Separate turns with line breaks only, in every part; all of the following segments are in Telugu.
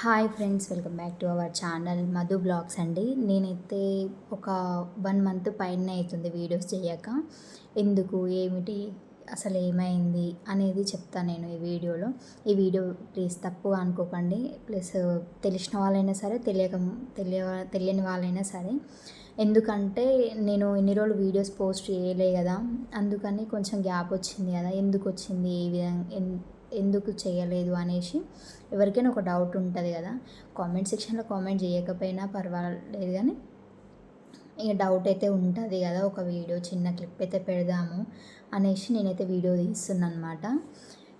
Hi friends welcome back to our channel Madhu vlogs అండి. నేనైతే ఒక వన్ మంత్ పైన అవుతుంది వీడియోస్ చేయక. ఎందుకు ఏమిటి అసలు ఏమైంది అనేది చెప్తాను నేను ఈ వీడియోలో ఈ వీడియో ప్లీజ్ తప్పు అనుకోకండి. ప్లస్ తెలిసిన వాళ్ళైనా సరే తెలియక తెలియ తెలియని వాళ్ళైనా సరే. ఎందుకంటే నేను ఎన్ని రోజులు వీడియోస్ పోస్ట్ చేయలే కదా. అందుకని కొంచెం గ్యాప్ వచ్చింది కదా. ఎందుకు వచ్చింది? ఏ విధంగా ఎందుకు చేయలేదు అనేసి ఎవరికైనా ఒక డౌట్ ఉంటుంది కదా. కామెంట్ సెక్షన్లో కామెంట్ చేయకపోయినా పర్వాలేదు కానీ ఇక డౌట్ అయితే ఉంటుంది కదా ఒక వీడియో చిన్న క్లిప్ అయితే పెడదాము అనేసి నేనైతే వీడియో తీస్తున్నాను అనమాట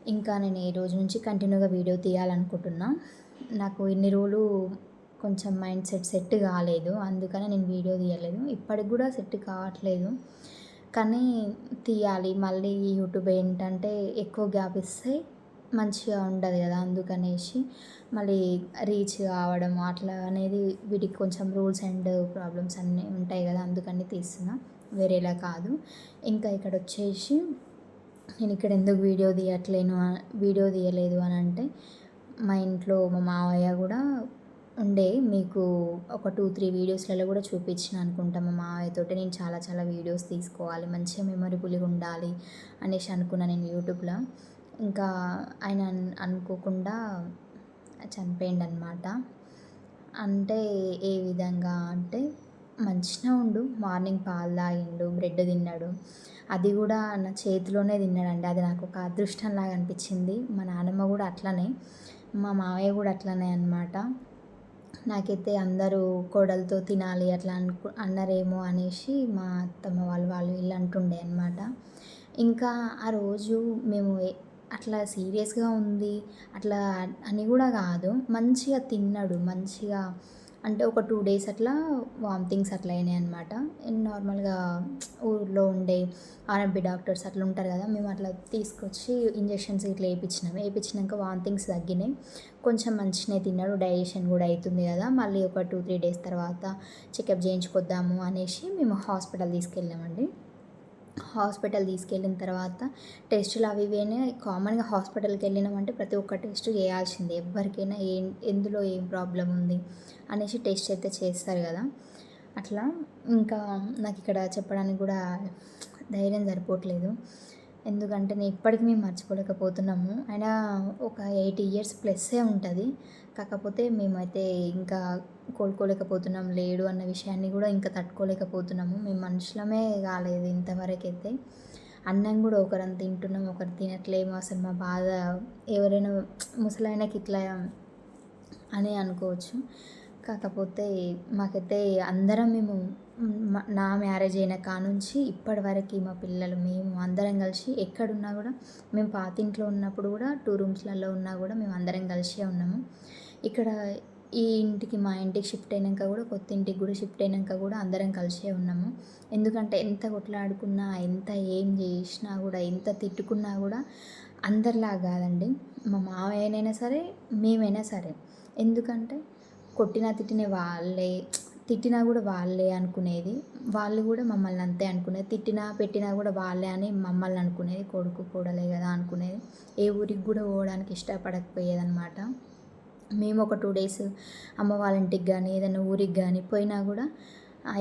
ఇంకా నేను ఈ రోజు నుంచి కంటిన్యూగా వీడియో తీయాలనుకుంటున్నా. నాకు ఇన్ని రోజులు కొంచెం మైండ్ సెట్ సెట్ కాలేదు. అందుకనే నేను వీడియో తీయలేదు. ఇప్పటికి కూడా సెట్ కావట్లేదు. కానీ తీయాలి. మళ్ళీ యూట్యూబ్ ఏంటంటే ఎక్కువ గ్యాప్ ఇస్తే మంచిగా ఉండదు కదా అందుకనేసి మళ్ళీ రీచ్ కావడం అట్లా అనేది వీటికి కొంచెం రూల్స్ అండ్ ప్రాబ్లమ్స్ అన్నీ ఉంటాయి కదా అందుకని తీస్తున్నా. వేరేలా కాదు. ఇంకా ఇక్కడ వచ్చేసి నేను ఇక్కడ ఎందుకు వీడియో తీయట్లేను వీడియో తీయలేదు అని అంటే మా ఇంట్లో మా మావయ్య కూడా ఉండే మీకు ఒక టూ త్రీ వీడియోస్లలో కూడా చూపించిన అనుకుంటా మా మావయ్యతో నేను చాలా చాలా వీడియోస్ తీసుకోవాలి మంచిగా మెమొరబుల్గా ఉండాలి అనేసి అనుకున్నాను నేను యూట్యూబ్లో. ఇంకా ఆయన అనుకోకుండా చనిపోయాడు అనమాట అంటే ఏ విధంగా అంటే మంచిగా ఉండు మార్నింగ్ పాలు తాగిండు బ్రెడ్ తిన్నాడు. అది కూడా నా చేతిలోనే తిన్నాడండి. అది నాకు ఒక అదృష్టంలాగా అనిపించింది. మా నాన్నమ్మ కూడా అట్లనే మా మావయ్య కూడా అట్లనే అనమాట నాకైతే అందరూ కోడలతో తినాలి అట్లా అనుకు అన్నారేమో అనేసి మా అత్తమ్మ వాళ్ళు వాళ్ళు వీళ్ళు అంటుండే అనమాట ఇంకా ఆ రోజు మేము అట్లా సీరియస్గా ఉంది అట్లా అని కూడా కాదు. మంచిగా తిన్నాడు మంచిగా అంటే ఒక టూ డేస్ అట్లా వామిటింగ్స్ అట్లా అయినాయి అనమాట నార్మల్గా ఊర్లో ఉండే ఆర్ఎంపీ డాక్టర్స్ అట్లా ఉంటారు కదా మేము అట్లా తీసుకొచ్చి ఇంజెక్షన్స్ ఇట్లా వేయించినాం. వేయించినాక వామిటింగ్స్ తగ్గినాయి. కొంచెం మంచినే తిన్నాడు డైజెషన్ కూడా అవుతుంది కదా. మళ్ళీ ఒక టూ త్రీ డేస్ తర్వాత చెకప్ చేయించుకొద్దాము అనేసి మేము హాస్పిటల్ తీసుకెళ్ళామండి. హాస్పిటల్ తీసుకెళ్ళిన తర్వాత టెస్టులు అవి ఇవేనే కామన్గా హాస్పిటల్కి వెళ్ళినామంటే ప్రతి ఒక్క టెస్ట్ చేయాల్సిందే. ఎవరికైనా ఏం ఎందులో ఏం ప్రాబ్లం ఉంది అనేసి టెస్ట్ అయితే చేస్తారు కదా. అట్లా ఇంకా నాకు ఇక్కడ చెప్పడానికి కూడా ధైర్యం సరిపోవట్లేదు. ఎందుకంటే నేను ఇప్పటికీ మేము మర్చిపోలేకపోతున్నాము. అయినా ఒక ఎయిటీ ఇయర్స్ ప్లస్సే ఉంటుంది. కాకపోతే మేమైతే ఇంకా కోలుకోలేకపోతున్నాం లేడు అన్న విషయాన్ని కూడా ఇంకా తట్టుకోలేకపోతున్నాము. మేము మనుషులమే కాలేదు ఇంతవరకు అయితే అన్నం కూడా ఒకరం తింటున్నాం ఒకరు తినట్లేము. అసలు మా బాధ ఎవరైనా ముసలాయనకి ఇట్లా అని అనుకోవచ్చు. కాకపోతే మాకైతే అందరం మేము నా మ్యారేజ్ అయిన కానుంచి ఇప్పటి వరకు మా పిల్లలు మేము అందరం కలిసి ఎక్కడున్నా కూడా మేము పాతింట్లో ఉన్నప్పుడు కూడా టూ రూమ్స్లలో ఉన్నా కూడా మేము అందరం కలిసే ఉన్నాము. ఇక్కడ ఈ ఇంటికి మా ఇంటికి షిఫ్ట్ అయినాక కూడా కొత్త ఇంటికి కూడా షిఫ్ట్ అయినాక కూడా అందరం కలిసే ఉన్నాము. ఎందుకంటే ఎంత కొట్లాడుకున్నా ఎంత ఏం చేసినా కూడా ఎంత తిట్టుకున్నా కూడా అందరిలా కాదండి. మా మావయ్యనైనా సరే మేమైనా సరే. ఎందుకంటే కొట్టినా తిట్టిన వాళ్ళే తిట్టినా కూడా వాళ్ళే అనుకునేది. వాళ్ళు కూడా మమ్మల్ని అంతే అనుకునేది. తిట్టినా పెట్టినా కూడా వాళ్ళే అని మమ్మల్ని అనుకునేది. కొడుకు కూడలే కదా అనుకునేది. ఏ ఊరికి కూడా పోవడానికి ఇష్టపడకపోయేదన్నమాట. మేము ఒక టూ డేస్ అమ్మ వాళ్ళ ఇంటికి కానీ ఏదైనా ఊరికి కానీ పోయినా కూడా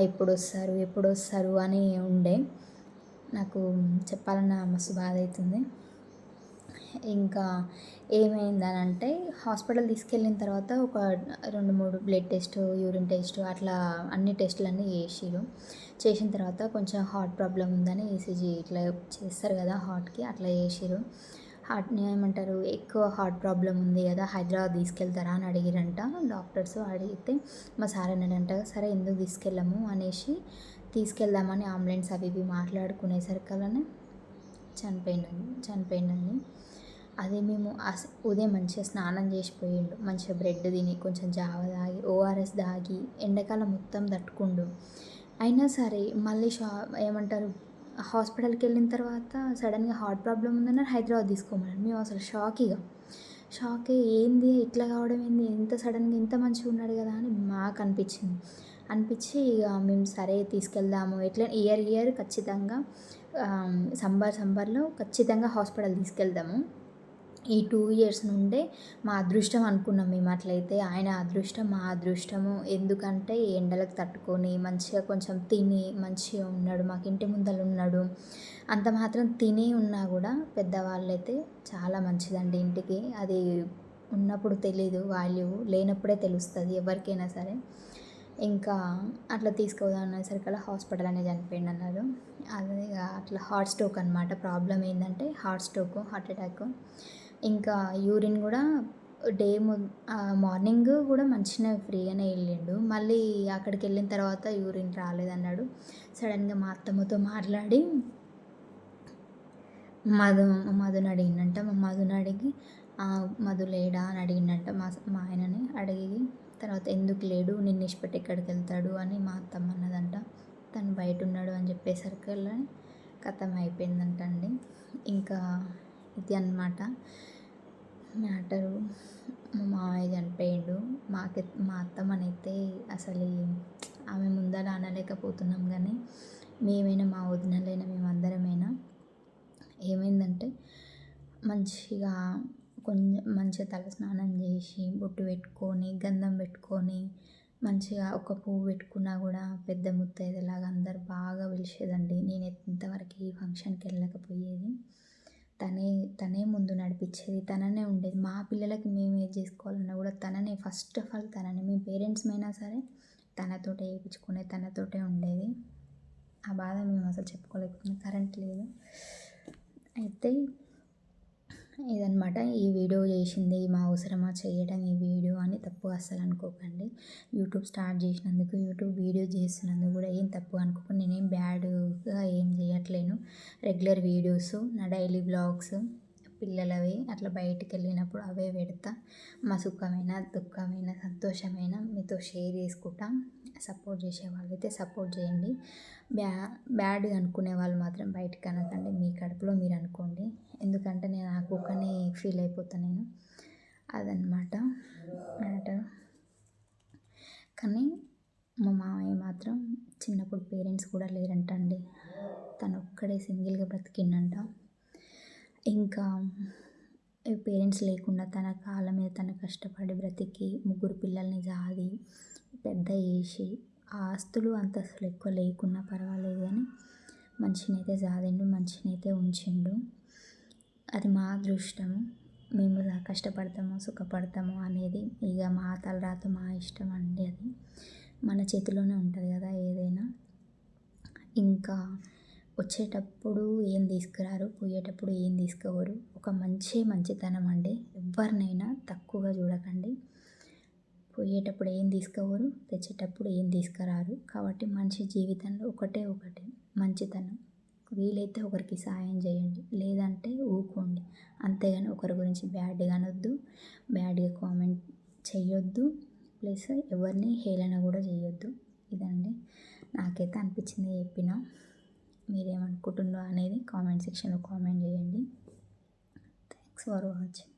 ఎప్పుడు వస్తారు ఎప్పుడు వస్తారు అని ఉండే. నాకు చెప్పాలన్న మస్తు బాధ అవుతుంది. ఇంకా ఏమైందని అంటే హాస్పిటల్ తీసుకెళ్ళిన తర్వాత ఒక రెండు మూడు బ్లడ్ టెస్ట్ యూరిన్ టెస్ట్ అట్లా అన్ని టెస్టులన్నీ చేసిరు చేసిన తర్వాత కొంచెం హార్ట్ ప్రాబ్లం ఉందని ఈసీజీ ఇట్లా చేస్తారు కదా హార్ట్కి అట్లా చేసిరు హార్ట్ ఏమంటారు ఎక్కువ హార్ట్ ప్రాబ్లం ఉంది కదా హైదరాబాద్ తీసుకెళ్తారా అని అడిగిరంట. డాక్టర్స్ అడిగితే మా సార్ అన్నాడంట సరే ఎందుకు తీసుకెళ్ళాము? అనేసి తీసుకెళ్దామని అంబులెన్స్ అవి ఇవి మాట్లాడుకునేసరికల్లానే చనిపోయిందండి చనిపోయిందండి అదే మేము ఉదయం మంచిగా స్నానం చేసిపోయిండు మంచిగా బ్రెడ్ తిని కొంచెం జావ తాగి ఓఆర్ఎస్ తాగి ఎండాకాలం మొత్తం తట్టుకుండు. అయినా సరే మళ్ళీ షా ఏమంటారు హాస్పిటల్కి వెళ్ళిన తర్వాత సడన్గా హార్ట్ ప్రాబ్లం ఉందన్నారు హైదరాబాద్ తీసుకోమన్నారు. మేము అసలు షాక్ ఇక షాక్ ఏంది ఇట్లా కావడం ఏంది ఎంత సడన్గా ఇంత మంచిగా ఉన్నాడు కదా అని మాకు అనిపించింది. అనిపించి ఇక మేము సరే తీసుకెళ్దాము ఎట్లా ఇయర్ ఇయర్ ఖచ్చితంగా సంబర్ సంబర్లో ఖచ్చితంగా హాస్పిటల్ తీసుకెళ్దాము. ఈ టూ ఇయర్స్ నుండే మా అదృష్టం అనుకున్నాం మేము అట్లయితే. ఆయన అదృష్టం మా అదృష్టము ఎందుకంటే ఎండలకు తట్టుకొని మంచిగా కొంచెం తిని మంచిగా ఉన్నాడు మాకు ఇంటి ముందర ఉన్నాడు. అంత మాత్రం తిని ఉన్నా కూడా పెద్దవాళ్ళు అయితే చాలా మంచిదండి ఇంటికి. అది ఉన్నప్పుడు తెలీదు వాల్యూ లేనప్పుడే తెలుస్తుంది ఎవరికైనా సరే. ఇంకా అట్లా తీసుకుపోదాం అలా హాస్పిటల్ అనేది చనిపోయింది అన్నారు అది అట్లా హార్ట్ స్ట్రోక్ అనమాట ప్రాబ్లం ఏంటంటే హార్ట్ స్ట్రోక్ హార్ట్ అటాక్. ఇంకా యూరిన్ కూడా డే మార్నింగ్ కూడా మంచిగా ఫ్రీగానే వెళ్ళిండు. మళ్ళీ అక్కడికి వెళ్ళిన తర్వాత యూరిన్ రాలేదన్నాడు. సడన్గా మా అత్తమ్మతో మాట్లాడి మధు మధుని అడిగిందంట. మా మధుని అడిగి మధు లేడా? అని అడిగిందంట మా మా ఆయనని. అడిగి తర్వాత ఎందుకు లేడు? నిన్ను ఇష్టపెట్టి ఎక్కడికి వెళ్తాడు? అని మా అత్తమ్మ అన్నదంట. తను బయట ఉన్నాడు అని చెప్పేసరికి కథం అయిపోయిందంట అండి ఇంకా ఇది అనమాట మ్యాటరు మా మామయ్య చనిపోయిండు. మాకి మా అత్తమ్మనైతే అసలు ఆమె ముందర అనలేకపోతున్నాం కానీ మేమైనా మా వదినలైనా మేమందరమైనా ఏమైందంటే మంచిగా కొంచెం మంచిగా తల స్నానం చేసి బొట్టు పెట్టుకొని గంధం పెట్టుకొని మంచిగా ఒక పువ్వు పెట్టుకున్నా కూడా పెద్ద ముత్తైదలాగా అందరు బాగా పిలిచేదండి. నేను ఇంతవరకు ఈ ఫంక్షన్కి వెళ్ళకపోయేది. తనే తనే ముందు నడిపించేది తననే ఉండేది. మా పిల్లలకి మేము ఏది చేసుకోవాలన్నా కూడా తననే ఫస్ట్ ఆఫ్ ఆల్ తననే. మీ పేరెంట్స్ అయినా సరే తనతోటే వేయించుకునే తనతోటే ఉండేది. ఆ బాధ మేము అసలు చెప్పుకోలేకపోతున్నాం. కరెంట్ లేదు. అయితే ఇదనమాట ఈ వీడియో చేసింది మా అవసరమా చేయడం ఈ వీడియో అని తప్పు అస్సలు అనుకోకండి. యూట్యూబ్ స్టార్ట్ చేసినందుకు యూట్యూబ్ వీడియో చేస్తున్నందుకు కూడా ఏం తప్పు అనుకోకుండా నేనేం బ్యాడ్గా ఏం చేయట్లేను. రెగ్యులర్ వీడియోస్ నా డైలీ బ్లాగ్స్ పిల్లలవి అట్లా బయటికి వెళ్ళినప్పుడు అవే పెడతా. మా సుఖమైన దుఃఖమైన సంతోషమైన మీతో షేర్ చేసుకుంటాం. సపోర్ట్ చేసే వాళ్ళైతే సపోర్ట్ చేయండి. బ్యా బ్యాడ్ అనుకునే వాళ్ళు మాత్రం బయటకు అనకండి మీ కడుపులో మీరు అనుకోండి. ఎందుకంటే నేను నాకు ఒకనే ఫీల్ అయిపోతాను నేను. అదనమాట మ్యాటర్. కానీ మా మామయ్య మాత్రం చిన్నప్పుడు పేరెంట్స్ కూడా లేరంట అండి తను ఒక్కడే సింగిల్గా బ్రతికిండంట. ఇంకా పేరెంట్స్ లేకుండా తన కాళ్ళ మీద తను కష్టపడి బ్రతికి ముగ్గురు పిల్లల్ని జాది పెద్ద చేసి ఆస్తులు అంతస్తులు ఎక్కువ లేకున్నా పర్వాలేదు కానీ మంచినైతే సాధిండు మంచినైతే ఉంచిండు. అది మా అదృష్టము మేము కష్టపడతాము సుఖపడతాము అనేది ఇక మా తలరాత మా ఇష్టం అండి అది. మన చేతిలోనే ఉంటుంది కదా ఏదైనా. ఇంకా వచ్చేటప్పుడు ఏం తీసుకురారు? పోయేటప్పుడు ఏం తీసుకోవరు ఒక మంచి మంచితనం అండి. ఎవరినైనా తక్కువగా చూడకండి. పోయేటప్పుడు ఏం తీసుకోవరు తెచ్చేటప్పుడు ఏం తీసుకురారు? కాబట్టి మనిషి జీవితంలో ఒకటే ఒకటి. మంచితనం. వీలైతే ఒకరికి సాయం చేయండి. లేదంటే ఊకోండి అంతేగాని ఒకరి గురించి బ్యాడ్గా అనొద్దు. బ్యాడ్గా కామెంట్ చేయొద్దు ప్లస్ ఎవరిని హేళన కూడా చేయొద్దు ఇదండి. నాకైతే అనిపించింది చెప్పిన. మీరేమనుకుంటున్నారో అనేది కామెంట్ సెక్షన్లో కామెంట్ చేయండి. Thanks for watching